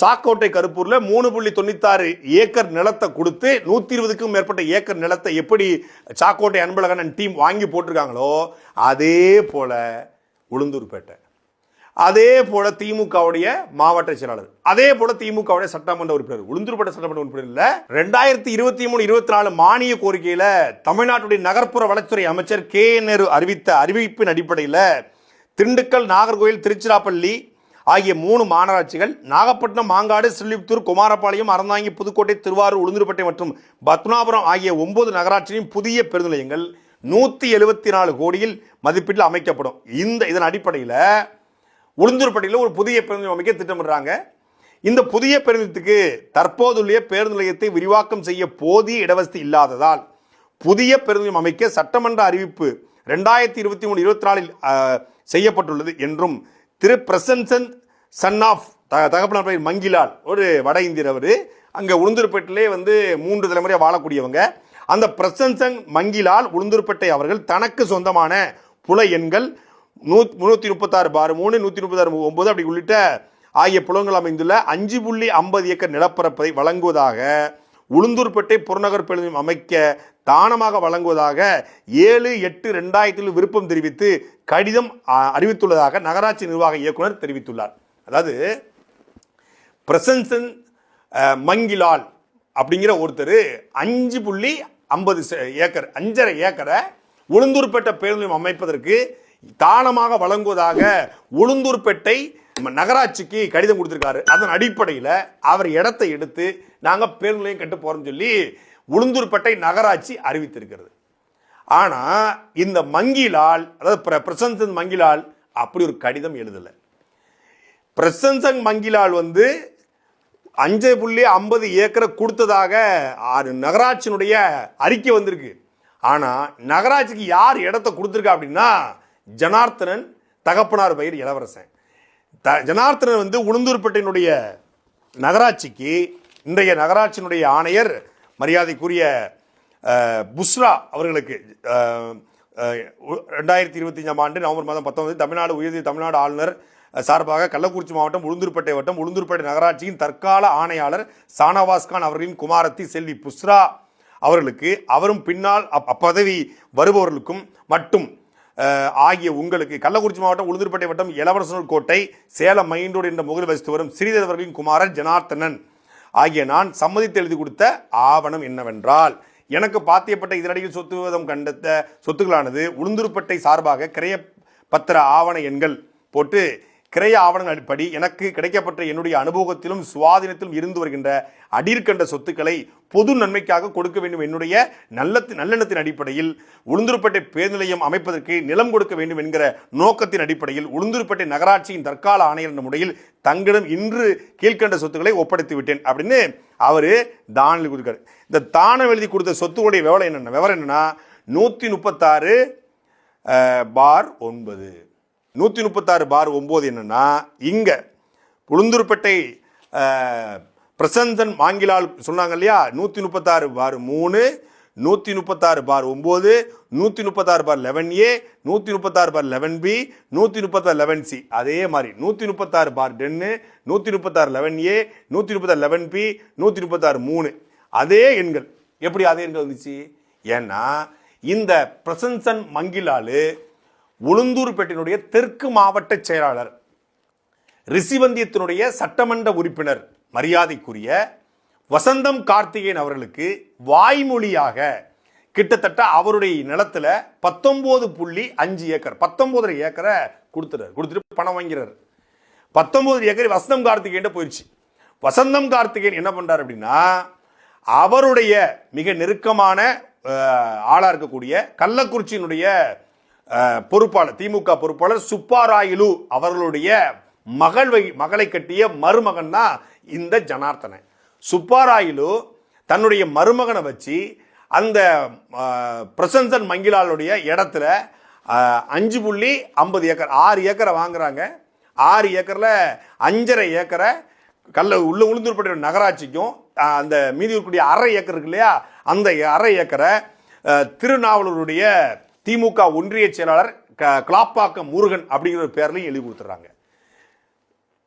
சாக்கோட்டை கருப்பூரில் மூணு புள்ளி தொண்ணூத்தாறு ஏக்கர் நிலத்தை கொடுத்து நூற்றி இருபதுக்கும் மேற்பட்ட ஏக்கர் நிலத்தை எப்படி சாக்கோட்டை அன்பழகன் டீம் வாங்கி போட்டிருக்காங்களோ அதே போல உளுந்தூர்பேட்டை. அதே போல் திமுகவுடைய மாவட்ட செயலாளர். அதே போல திமுகவுடைய சட்டமன்ற உறுப்பினர். உளுந்தூர்பேட்டை சட்டமன்ற உறுப்பினர் இல்லை. ரெண்டாயிரத்தி இருபத்தி மூணு இருபத்தி நாலு மானிய கோரிக்கையில் தமிழ்நாட்டுடைய நகர்ப்புற வளர்ச்சித்துறை அமைச்சர் கே நேரு அறிவித்த அறிவிப்பின் அடிப்படையில் திண்டுக்கல் நாகர்கோயில் திருச்சிராப்பள்ளி ஆகிய மூணு மாநகராட்சிகள் நாகப்பட்டினம் மாங்காடு ஸ்ரீலிபுத்தூர் குமாரபாளையம் அறந்தாங்கி புதுக்கோட்டை திருவாரூர் உளுந்தூர்பேட்டை மற்றும் பத்மநாபுரம் ஆகிய ஒன்பது நகராட்சியின் புதிய பேருந்து நிலையங்கள் நூற்றி எழுபத்தி நாலு கோடியில் மதிப்பீட்டில் அமைக்கப்படும். இந்த இதன் அடிப்படையில் உளுந்தூர்பேட்டையில் ஒரு புதிய பேருந்து அமைக்க திட்டமிடுறாங்க. இந்த புதிய பேருந்துக்கு தற்போதுள்ள பேருந்து நிலையத்தை விரிவாக்கம் செய்ய போதிய இடவசதி இல்லாததால் புதிய பேருந்து அமைக்க சட்டமன்ற அறிவிப்பு ரெண்டாயிரத்தி இருபத்தி மூணு இருபத்தி நாலில் செய்யப்பட்டுள்ளது என்றும் திரு பிரசன்சன் சன் ஆஃப் த தகப்பனார் பெயர் மங்கிலால். ஒரு வட இந்தியர் அவர். அங்கே உளுந்தூர்பேட்டிலே வந்து மூன்று தலைமுறையாக வாழக்கூடியவங்க. அந்த பிரசன்சன் மங்கிலால் உளுந்தூர்பேட்டை அவர்கள் தனக்கு சொந்தமான புல எண்கள் நூ முந்நூற்றி முப்பத்தாறு பார் மூணு நூற்றி முப்பத்தாறு ஒம்பது அப்படி உள்ளிட்ட ஆகிய புலங்கள் அமைந்துள்ள அஞ்சு புள்ளி ஐம்பது ஏக்கர் நிலப்பரப்பை வழங்குவதாக உளுந்தூர்பேட்டை புறநகர் பேருந்து அமைக்க தானமாக வழங்குவதாக ஏழு எட்டு ரெண்டாயிரத்தில் விருப்பம் தெரிவித்து கடிதம் அ, அறிவித்துள்ளதாக நகராட்சி நிர்வாக இயக்குனர் தெரிவித்துள்ளார். அதாவது பிரசன்சன் மங்கிலால் அப்படிங்கிற ஒருத்தர் அஞ்சு புள்ளி ஐம்பது ஏக்கர் அஞ்சரை ஏக்கரை உளுந்தூர்பேட்டை பேருந்து அமைப்பதற்கு தானமாக வழங்குவதாக உளுந்தூர்பேட்டை நம்ம நகராட்சிக்கு கடிதம் கொடுத்துருக்காரு. அதன் அடிப்படையில் அவர் இடத்தை எடுத்து நாங்கள் பேருந்து நிலையம் போகிறோம்னு சொல்லி உளுந்தூர்பேட்டை நகராட்சி அறிவித்திருக்கிறது. ஆனால் இந்த மங்கிலால் அதாவது பிர- பிரசன்சன் மங்கிலால் அப்படி ஒரு கடிதம் எழுதலை. பிரசன்சன் மங்கிலால் வந்து அஞ்சு புள்ளி ஐம்பது ஏக்கரை கொடுத்ததாக ஆறு நகராட்சியினுடைய அறிக்கை வந்திருக்கு. ஆனால் நகராட்சிக்கு யார் இடத்த கொடுத்துருக்கா அப்படின்னா ஜனார்த்தனன் தகப்பனார் பெயர் இளவரசன். த ஜனார்த்தனன் வந்து உளுந்தூர்பேட்டையினுடைய நகராட்சிக்கு இன்றைய நகராட்சியினுடைய ஆணையர் மரியாதைக்குரிய புஸ்ரா அவர்களுக்கு ரெண்டாயிரத்தி இருபத்தி அஞ்சாம் ரெண்டாயிரத்தி இருபத்தஞ்சாம் ஆண்டு நவம்பர் மாதம் பத்தொன்பது தமிழ்நாடு உயர்நீதி தமிழ்நாடு ஆளுநர் சார்பாக கள்ளக்குறிச்சி மாவட்டம் உளுந்தூர்பேட்டை வட்டம் உளுந்தூர்பேட்டை நகராட்சியின் தற்கால ஆணையாளர் சானவாஸ்கான் அவர்களின் குமாரத்தி செல்வி புஸ்ரா அவர்களுக்கு அவரும் பின்னால் அப்பதவி வருபவர்களுக்கும் மட்டும் ஆகிய உங்களுக்கு கள்ளக்குறிச்சி மாவட்டம் உளுந்தூர்பேட்டை வட்டம் இளவரசனூர் கோட்டை சேலம் மைண்டோடு என்ற முகல் வசித்து வரும் ஸ்ரீதர் அவர்களின் குமாரன் ஜனார்த்தனன். ஆகிய நான் சம்மதித்து எழுதி கொடுத்த ஆவணம் என்னவென்றால் எனக்கு பாத்தியப்பட்ட இதனடியில் சொத்து விவாதம் கண்டத்த சொத்துக்களானது உளுந்தூர்பேட்டை சார்பாக கிரைய பத்திர ஆவண எண்கள் போட்டு கிரைய ஆவணங்கள் அடிப்படி எனக்கு கிடைக்கப்பட்ட என்னுடைய அனுபவத்திலும் சுவாதீனத்திலும் இருந்து வருகின்ற அடிர்கண்ட சொத்துக்களை பொது நன்மைக்காக கொடுக்க வேண்டும் என்னுடைய நல்ல நல்லெண்ணத்தின் அடிப்படையில் உளுந்தூர்பேட்டை பேருந்து நிலையம் அமைப்பதற்கு நிலம் கொடுக்க வேண்டும் என்கிற நோக்கத்தின் அடிப்படையில் உளுந்தூர்பேட்டை நகராட்சியின் தற்கால ஆணையர் என்ற முறையில் தங்களிடம் இன்று கீழ்கண்ட சொத்துக்களை ஒப்படைத்து விட்டேன் அப்படின்னு அவர் தானில் எழுதி கொடுக்காரு இந்த தானம் எழுதி கொடுத்த சொத்துக்களுடைய விவரம் என்னென்ன? விவரம் என்னென்னா நூற்றி முப்பத்தாறு பார் ஒன்பது. நூற்றி முப்பத்தாறு பார் ஒம்பது என்னென்னா இங்கே உளுந்தூர்பேட்டை பிரசந்தன் மாங்கிலால் சொன்னாங்க இல்லையா? நூற்றி முப்பத்தாறு பார் மூணு நூற்றி முப்பத்தாறு பார் ஒம்பது நூற்றி முப்பத்தாறு பார் லெவன் ஏ நூற்றி முப்பத்தாறு பார் லெவன் பி நூற்றி முப்பத்தாறு லெவன் சி. அதே மாதிரி நூற்றி முப்பத்தாறு பார் டென்னு நூற்றி முப்பத்தாறு லெவன் ஏ நூற்றி முப்பத்தாறு லெவன் பி நூற்றி முப்பத்தாறு மூணு. அதே எண்கள். எப்படி அதே எண்கள் வந்துச்சு? ஏன்னா இந்த பிரசன்சன் மங்கிலாலு உளுந்தூர்பேட்டினுடைய தெற்கு மாவட்ட செயலாளர் ரிஷிவந்தியத்தினுடைய சட்டமன்ற உறுப்பினர் மரியாதைக்குரிய வசந்தம் கார்த்திகேயன் அவர்களுக்கு வாய்மொழியாக கிட்டத்தட்ட அவருடைய நிலத்துல பத்தொம்போது புள்ளி அஞ்சு ஏக்கர் பத்தொம்போதரை ஏக்கரை கொடுத்துறாரு கொடுத்துட்டு பணம் வாங்கிறார் பத்தொம்போது ஏக்கர் வசந்தம் கார்த்திகேயன் போயிடுச்சு வசந்தம் கார்த்திகேயன் என்ன பண்ணுறார் அப்படின்னா அவருடைய மிக நெருக்கமான ஆளாக இருக்கக்கூடிய கள்ளக்குறிச்சியினுடைய பொறுப்பாளர் திமுக பொறுப்பாளர் சுப்பாராயிலு அவர்களுடைய மகள் வை- மகளை கட்டிய மருமகன் தான் இந்த ஜனார்த்தனன் சுப்பாராயிலு தன்னுடைய மருமகனை வச்சு அந்த பிரசன்சன் மங்கிலாளுடைய இடத்துல அஞ்சு புள்ளி ஐம்பது ஏக்கர் ஆறு ஏக்கரை வாங்குறாங்க. ஆறு ஏக்கரில் அஞ்சரை ஏக்கரை கல்ல உள்ள உளுந்தூர்பேட்டை நகராட்சிக்கும் அந்த மீதி இருக்கக்கூடிய அரை ஏக்கர் இருக்கு இல்லையா? அந்த அரை ஏக்கரை திருநாவலூருடைய திமுக ஒன்றிய செயலாளர் க- கிளாப்பாக்கம் முருகன் அப்படிங்கிற ஒரு பேர்லையும் எழுதி கொடுத்துட்றாங்க.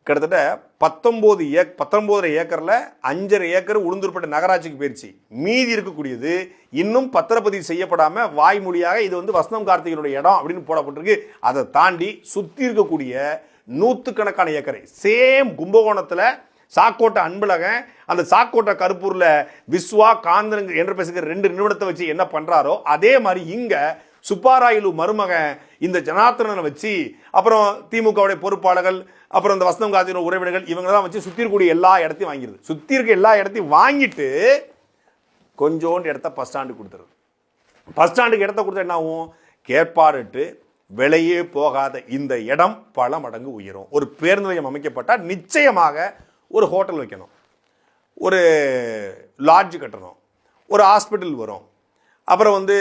கிட்டத்தட்ட பத்தொம்போது ஏக் பத்தொம்போதரை ஏக்கரில் அஞ்சரை ஏக்கர் உளுந்தூர்பட்ட நகராட்சிக்கு போயிடுச்சு மீதி இருக்கக்கூடியது இன்னும் பத்திரப்பதிவு செய்யப்படாமல் வாய்மொழியாக இது வந்து வசந்தம் கார்த்திகனுடைய இடம் அப்படின்னு போடப்பட்டிருக்கு. அதை தாண்டி சுற்றி இருக்கக்கூடிய நூற்றுக்கணக்கான ஏக்கரை சேம் கும்பகோணத்தில் சாக்கோட்டை அன்பழகன் அந்த சாக்கோட்டை கருப்பூரில் விஸ்வா காந்தன் என்று பேசுகிற ரெண்டு நிறுவனத்தை வச்சு என்ன பண்ணுறாரோ அதே மாதிரி இங்கே சுப்பாராயிலு மருமகன் இந்த ஜனார்த்தனனை வச்சு அப்புறம் திமுகவுடைய பொறுப்பாளர்கள் அப்புறம் இந்த வசந்தம் காத்தின உறவினர்கள் இவங்க தான் வச்சு சுற்றி இருக்கக்கூடிய எல்லா இடத்தையும் வாங்கிடுது. சுற்றி இருக்க எல்லா இடத்தையும் வாங்கிட்டு கொஞ்சோண்டு இடத்த பஸ் ஸ்டாண்டு கொடுத்துருது. பஸ் ஸ்டாண்டுக்கு இடத்த கொடுத்தா என்ன ஆகும்? கேட்பாடுட்டு விலையே போகாத இந்த இடம் பல மடங்கு உயரும். ஒரு பேருந்து நிலையம் அமைக்கப்பட்டால் நிச்சயமாக ஒரு ஹோட்டல் வைக்கணும். ஒரு லாட்ஜ் கட்டணும். ஒரு ஹாஸ்பிட்டல் வரும். அப்புறம் வந்து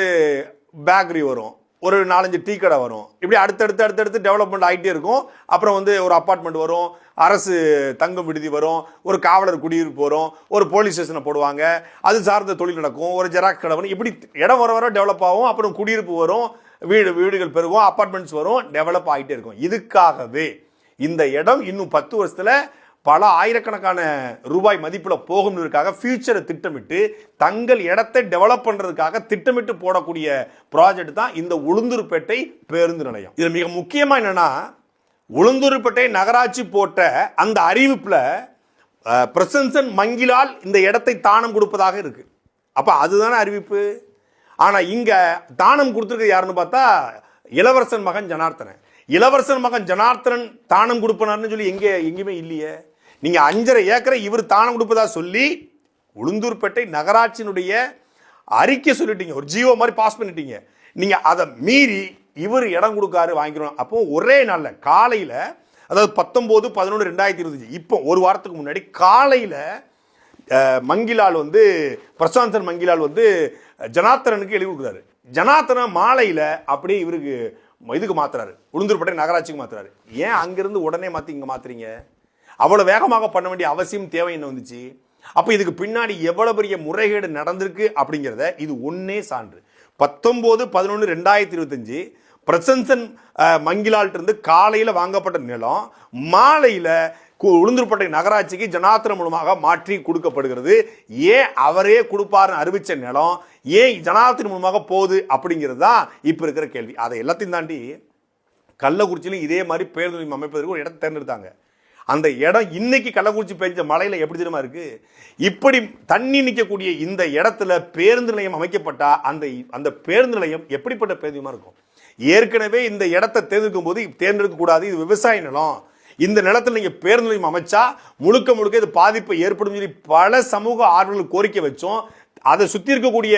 பேக்கரி வரும். ஒரு நாலஞ்சு டீ கடை வரும். இப்படி அடுத்தடுத்து அடுத்தடுத்து டெவலப்மெண்ட் ஆகிட்டே இருக்கும். அப்புறம் வந்து ஒரு அப்பார்ட்மெண்ட் வரும். அரசு தங்கும் விடுதி வரும். ஒரு காவலர் குடியிருப்பு வரும். ஒரு போலீஸ் ஸ்டேஷனை போடுவாங்க. அது சார்ந்த தொழில் நடக்கும். ஒரு ஜெராக்ஸ் கடை வரும். இப்படி இடம் வர வர டெவலப் ஆகும். அப்புறம் குடியிருப்பு வரும். வீடு வீடுகள் பெருகும். அப்பார்ட்மெண்ட்ஸ் வரும். டெவலப் ஆகிட்டே இருக்கும். இதுக்காகவே இந்த இடம் இன்னும் பத்து வருஷத்தில் பல ஆயிரக்கணக்கான ரூபாய் மதிப்பில் போகும்ன்றதுக்காக ஃபியூச்சரை திட்டமிட்டு தங்கள் இடத்தை டெவலப் பண்ணுறதுக்காக திட்டமிட்டு போடக்கூடிய ப்ராஜெக்ட் தான் இந்த உளுந்தூர்பேட்டை பேருந்து நிலையம். இது மிக முக்கியமாக என்னென்னா உளுந்தூர்பேட்டை நகராட்சி போட்ட அந்த அறிவிப்பில் பிரசன்சன் மங்கிலால் இந்த இடத்தை தானம் கொடுப்பதாக இருக்குது அப்போ அதுதானே அறிவிப்பு? ஆனால் இங்கே தானம் கொடுத்துருக்க யாருன்னு பார்த்தா இளவரசன் மகன் ஜனார்த்தனன். இளவரசன் மகன் ஜனார்த்தனன் தானம் கொடுப்பனார்னு சொல்லி எங்கே எங்கேயுமே இல்லையே. நீங்கள் அஞ்சரை ஏக்கரை இவர் தானம் கொடுப்பதா சொல்லி உளுந்தூர்பேட்டை நகராட்சியினுடைய அறிக்கை சொல்லிட்டீங்க. ஒரு ஜியோ மாதிரி பாஸ் பண்ணிட்டீங்க. நீங்கள் அதை மீறி இவர் இடம் கொடுக்காரு வாங்கிக்கணும் அப்போ ஒரே நாளில் காலையில் அதாவது பத்தொம்போது பதினொன்று ரெண்டாயிரத்தி இருபத்தஞ்சு இப்போ ஒரு வாரத்துக்கு முன்னாடி காலையில் மங்கிலால் வந்து பிரசாந்தன் மங்கிலால் வந்து ஜனார்த்தனனுக்கு எழுதி கொடுக்குறாரு. ஜனார்த்தன மாலையில் அப்படியே இவருக்கு இதுக்கு மாத்துறாரு. உளுந்தூர்பேட்டை நகராட்சிக்கு மாத்துறாரு. ஏன் அங்கிருந்து உடனே மாற்றி இங்கே மாத்துறீங்க? அவ்வளோ வேகமாக பண்ண வேண்டிய அவசியம் தேவை என்ன வந்துச்சு? அப்போ இதுக்கு பின்னாடி எவ்வளோ பெரிய முறைகேடு நடந்திருக்கு அப்படிங்கிறத இது ஒன்றே சான்று. பத்தொம்போது பதினொன்று ரெண்டாயிரத்தி இருபத்தஞ்சு பிரசன்சன் மங்கிலால்ட்டிருந்து காலையில் வாங்கப்பட்ட நிலம் மாலையில் உளுந்தூர்பேட்டை நகராட்சிக்கு ஜனாத்திரம் மூலமாக மாற்றி கொடுக்கப்படுகிறது. ஏன் அவரே கொடுப்பாருன்னு அறிவித்த நிலம் ஏன் ஜனாத்திரம் மூலமாக போகுது அப்படிங்கிறது தான் இப்போ இருக்கிற கேள்வி. அதை எல்லாத்தையும் தாண்டி கள்ளக்குறிச்சியிலும் இதே மாதிரி பேருந்து அமைப்பதற்கு ஒரு இடத்தை தேர்ந்தெடுத்தாங்க. அந்த இடம் இன்னைக்கு கள்ளக்குறிச்சி பெஞ்ச மலையில் எப்படி தெரியுமா இருக்கு? இப்படி தண்ணி நிற்கக்கூடிய இந்த இடத்துல பேருந்து நிலையம் அமைக்கப்பட்டா அந்த அந்த பேருந்து நிலையம் எப்படிப்பட்ட பேருந்துமா இருக்கும்? ஏற்கனவே இந்த இடத்தை தேர்ந்தெடுக்கும் போது தேர்ந்தெடுக்க கூடாது இது விவசாய நிலம். இந்த நிலத்தில் நீங்கள் பேருந்து நிலையம் அமைச்சா முழுக்க முழுக்க இது பாதிப்பை ஏற்படும் சொல்லி பல சமூக ஆர்வலர்கள் கோரிக்கை வச்சோம். அதை சுற்றி இருக்கக்கூடிய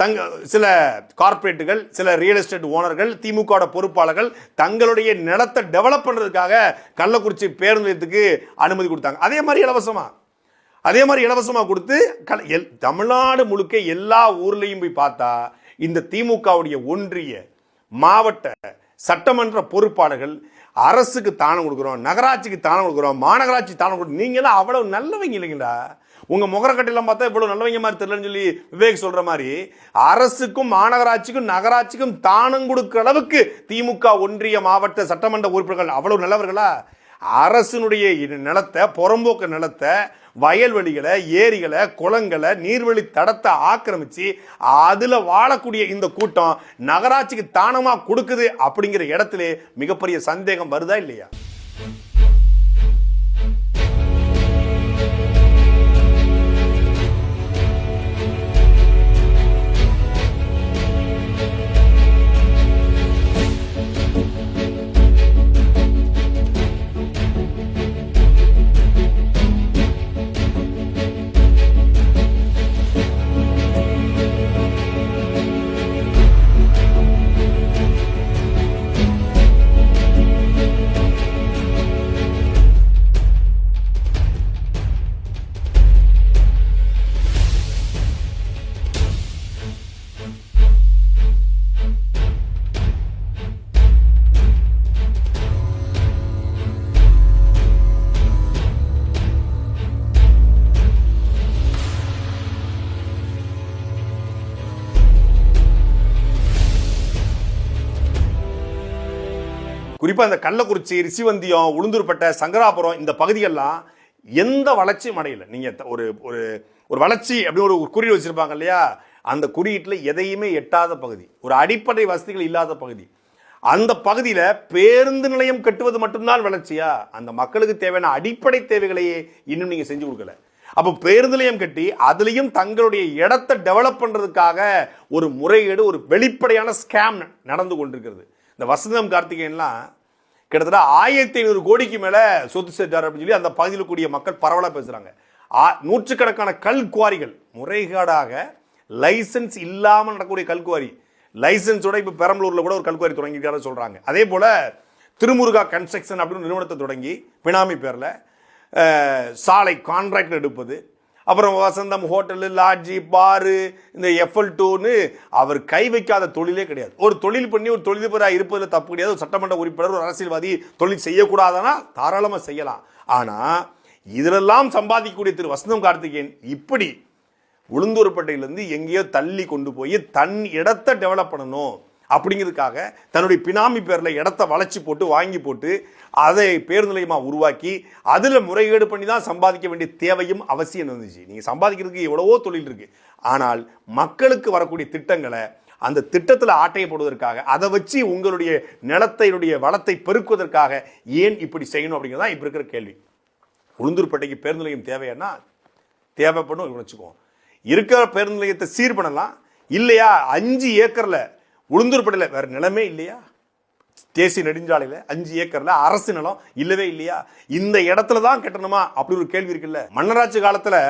தங்க சில கார்பரேட்டுகள் சில ரியல் எஸ்டேட் ஓனர்கள் திமுக பொறுப்பாளர்கள் தங்களுடைய நிலத்தை டெவலப் பண்ணுறதுக்காக கள்ளக்குறிச்சி பேருந்து நிலையத்துக்கு அனுமதி கொடுத்தாங்க. அதே மாதிரி இலவசமாக அதே மாதிரி இலவசமாக கொடுத்து கல் எல் தமிழ்நாடு முழுக்க எல்லா ஊர்லேயும் போய் பார்த்தா இந்த திமுகவுடைய ஒன்றிய மாவட்ட சட்டமன்ற பொறுப்பாளர்கள் அரசுக்கு தானம் கொடுக்குறோம் நகராட்சிக்கு தானம் கொடுக்குறோம் மாநகராட்சி தானம் கொடுக்குறோம். நீங்கள்லாம் அவ்வளோ நல்லவங்க இல்லைங்களா உங்கள் முகரக்கட்டையெல்லாம் பார்த்தா இவ்வளோ நல்லவங்க மாதிரி தெரியலன்னு சொல்லி விவேக் சொல்கிற மாதிரி அரசுக்கும் மாநகராட்சிக்கும் நகராட்சிக்கும் தானம் கொடுக்குற அளவுக்கு திமுக ஒன்றிய மாவட்ட சட்டமன்ற உறுப்பினர்கள் அவ்வளோ நல்லவர்களா? அரசினுடைய நிலத்தை புறம்போக்கு நிலத்தை வயல்வெளிகளை ஏரிகளை குளங்களை நீர்வழி தடத்தை ஆக்கிரமிச்சு அதில் வாழக்கூடிய இந்த கூட்டம் நகராட்சிக்கு தானமாக கொடுக்குது அப்படிங்கிற இடத்துல மிகப்பெரிய சந்தேகம் வருதா இல்லையா? அந்த கள்ளக்குறிச்சி ரிஷிவந்தியம் உளுந்தூர்பேட்டை சங்கராபுரம் இந்த பகுதிகள்லாம் எந்த வளர்ச்சியும் அடையல. நீங்க ஒரு ஒரு ஒரு வளர்ச்சி அப்படின்னு ஒரு குறியீடு வச்சிருப்பாங்க இல்லையா? அந்த குறியீட்டில் எதையுமே எட்டாத பகுதி. ஒரு அடிப்படை வசதிகள் இல்லாத பகுதி. அந்த பகுதியில பேருந்து நிலையம் கட்டுவது மட்டும்தான் வளர்ச்சியா? அந்த மக்களுக்கு தேவையான அடிப்படை தேவைகளையே இன்னும் நீங்க செஞ்சு கொடுக்கல. அப்போ பேருந்து நிலையம் கட்டி அதுலயும் தங்களுடைய இடத்தை டெவலப் பண்றதுக்காக ஒரு முறைகேடு ஒரு வெளிப்படையான ஸ்கேம் நடந்து கொண்டிருக்கிறது. இந்த வசந்தம் கார்த்திகேயன்லாம் கிட்டத்தட்ட ஆயிரத்தி ஐநூறு கோடிக்கு மேலே சொத்து சேர்த்தார் அப்படின்னு சொல்லி அந்த பகுதியில் கூடிய மக்கள் பரவலாக பேசுகிறாங்க நூற்றுக்கணக்கான கல் குவாரிகள் முறைகேடாக லைசன்ஸ் இல்லாமல் நடக்கக்கூடிய கல்குவாரி. லைசன்ஸோட இப்போ பெரம்பலூரில் கூட ஒரு கல்குவாரி தொடங்கியிருக்காரு சொல்கிறாங்க அதே போல் திருமுருகா கன்ஸ்ட்ரக்ஷன் அப்படின்னு நிறுவனத்தை தொடங்கி பினாமி பேரில் சாலை கான்ட்ராக்ட் எடுப்பது அப்புறம் வசந்தம் ஹோட்டலு லாட்ஜி பாரு இந்த எஃப்எல் டூன்னு அவர் கை வைக்காத தொழிலே கிடையாது. ஒரு தொழில் பண்ணி ஒரு தொழிலதிபராக இருப்பதில் தப்பு கிடையாது. ஒரு சட்டமன்ற உறுப்பினர் ஒரு அரசியல்வாதி தொழில் செய்யக்கூடாதுன்னா தாராளமாக செய்யலாம். ஆனால் இதிலெல்லாம் சம்பாதிக்கக்கூடிய திரு வசந்தம் கார்த்திகேயன் இப்படி உளுந்தூர்பேட்டையிலேருந்து எங்கேயோ தள்ளி கொண்டு போய் தன் இடத்தை டெவலப் பண்ணணும். அப்படிங்கிறதுக்காக தன்னுடைய பினாமி பேரில் இடத்த வளைச்சி போட்டு வாங்கி போட்டு அதை பேருந்து நிலையமாக உருவாக்கி அதில் முறைகேடு பண்ணி தான் சம்பாதிக்க வேண்டிய தேவையும் அவசியம் இருந்துச்சு. நீங்கள் சம்பாதிக்கிறதுக்கு எவ்வளவோ தொழில் இருக்குது ஆனால் மக்களுக்கு வரக்கூடிய திட்டங்களை அந்த திட்டத்தில் ஆட்டையை போடுவதற்காக அதை வச்சு உங்களுடைய நிலத்தையினுடைய வளத்தை பெருக்குவதற்காக ஏன் இப்படி செய்யணும் அப்படிங்கிறது தான் இப்போ இருக்கிற கேள்வி. உளுந்தூர்பேட்டைக்கு பேருந்து நிலையம் தேவைன்னா தேவைப்படும் வச்சுக்குவோம் இருக்கிற பேருந்து நிலையத்தை சீர் பண்ணலாம். இல்லையா? அஞ்சு ஏக்கரில் உளுந்தூர்பேட்டையில் வேறு நிலமே இல்லையா? தேசிய நெடுஞ்சாலையில் அஞ்சு ஏக்கரில் அரசு நிலம் இல்லவே இல்லையா? இந்த இடத்துல தான் கட்டணுமா? அப்படி ஒரு கேள்வி இருக்குல்ல. மன்னராட்சி காலத்தில்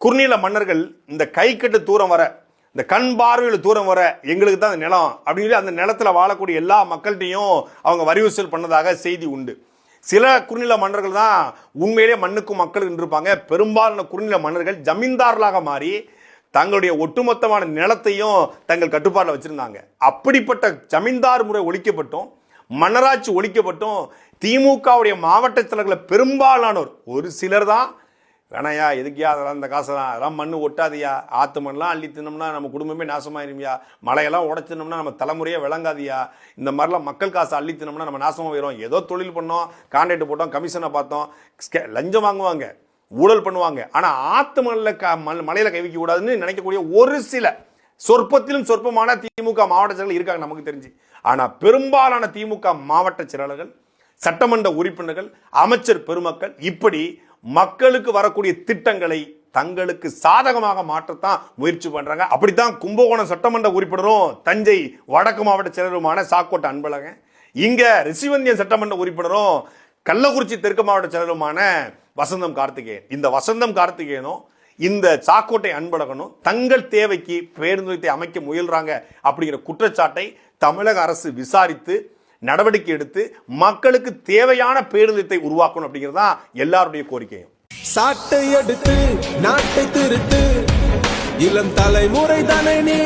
குறுநில மன்னர்கள் இந்த கை கட்டு தூரம் வர இந்த கண் பார்வையில் தூரம் வர எங்களுக்கு தான் அந்த நிலம் அப்படின்னு சொல்லி அந்த நிலத்தில் வாழக்கூடிய எல்லா மக்கள்கிட்டையும் அவங்க வரி வசூல் பண்ணதாக செய்தி உண்டு. சில குறுநில மன்னர்கள் தான் உண்மையிலே மண்ணுக்கும் மக்கள் இருப்பாங்க பெரும்பாலான குறுநில மன்னர்கள் ஜமீன்தார்களாக மாறி தங்களுடைய ஒட்டுமொத்தமான நிலத்தையும் தங்கள் கட்டுப்பாட்டில் வச்சுருந்தாங்க. அப்படிப்பட்ட ஜமீன்தார் முறை ஒழிக்கப்பட்டும் மன்னராட்சி ஒழிக்கப்பட்டும் திமுகவுடைய மாவட்ட தலைவர்களை பெரும்பாலானோர் ஒரு சிலர் தான் வேணாயா எதுக்கியா அதெல்லாம் இந்த காசெல்லாம் அதெல்லாம் மண் ஒட்டாதியா ஆற்று மண்ணெலாம் அள்ளி தின்னோம்னா நம்ம குடும்பமே நாசமாயிருமியா மலையெல்லாம் உடச்சினோம்னா நம்ம தலைமுறையே விளங்காதியா இந்த மாதிரிலாம் மக்கள் காசை அள்ளி தின்னோம்னா நம்ம நாசமாக போயிடும் ஏதோ தொழில் பண்ணோம் கான்ட்ராக்ட் போட்டோம் கமிஷனை பார்த்தோம் லஞ்சம் வாங்குவாங்க. ஊழல் பண்ணுவாங்க. ஆனால் ஆத்து க மண் மலையில் கை வைக்க கூடாதுன்னு நினைக்கக்கூடிய ஒரு சில சொற்பத்திலும் சொற்பமான திமுக மாவட்ட செயலர்கள் இருக்காங்க நமக்கு தெரிஞ்சு. ஆனால் பெரும்பாலான திமுக மாவட்ட செயலாளர்கள் சட்டமன்ற உறுப்பினர்கள் அமைச்சர் பெருமக்கள் இப்படி மக்களுக்கு வரக்கூடிய திட்டங்களை தங்களுக்கு சாதகமாக மாற்றத்தான் முயற்சி பண்றாங்க. அப்படித்தான் கும்பகோணம் சட்டமன்ற உறுப்பினரும் தஞ்சை வடக்கு மாவட்ட செயலருமான சாக்கோட்டை அன்பழகன் இங்க ரிஷிவந்தியன் சட்டமன்ற உறுப்பினரும் கள்ளக்குறிச்சி தெற்கு மாவட்ட செயலருமான வசந்தம் கார்த்திகேயன். இந்த வசந்தம் கார்த்திகேயனும் இந்த சாக்கோட்டை அன்பழகனும் தங்கள் தேவைக்கு பேருந்துயத்தை அமைக்க முயல்றாங்க அப்படிங்கிற குற்றச்சாட்டை தமிழக அரசு விசாரித்து நடவடிக்கை எடுத்து மக்களுக்கு தேவையான பேருந்துயத்தை உருவாக்கணும் அப்படிங்கிறது தான் எல்லாருடைய கோரிக்கையும். சாட்டை எடுத்து நாட்டை திருத்து இளம் தலைமுறை தானே நீ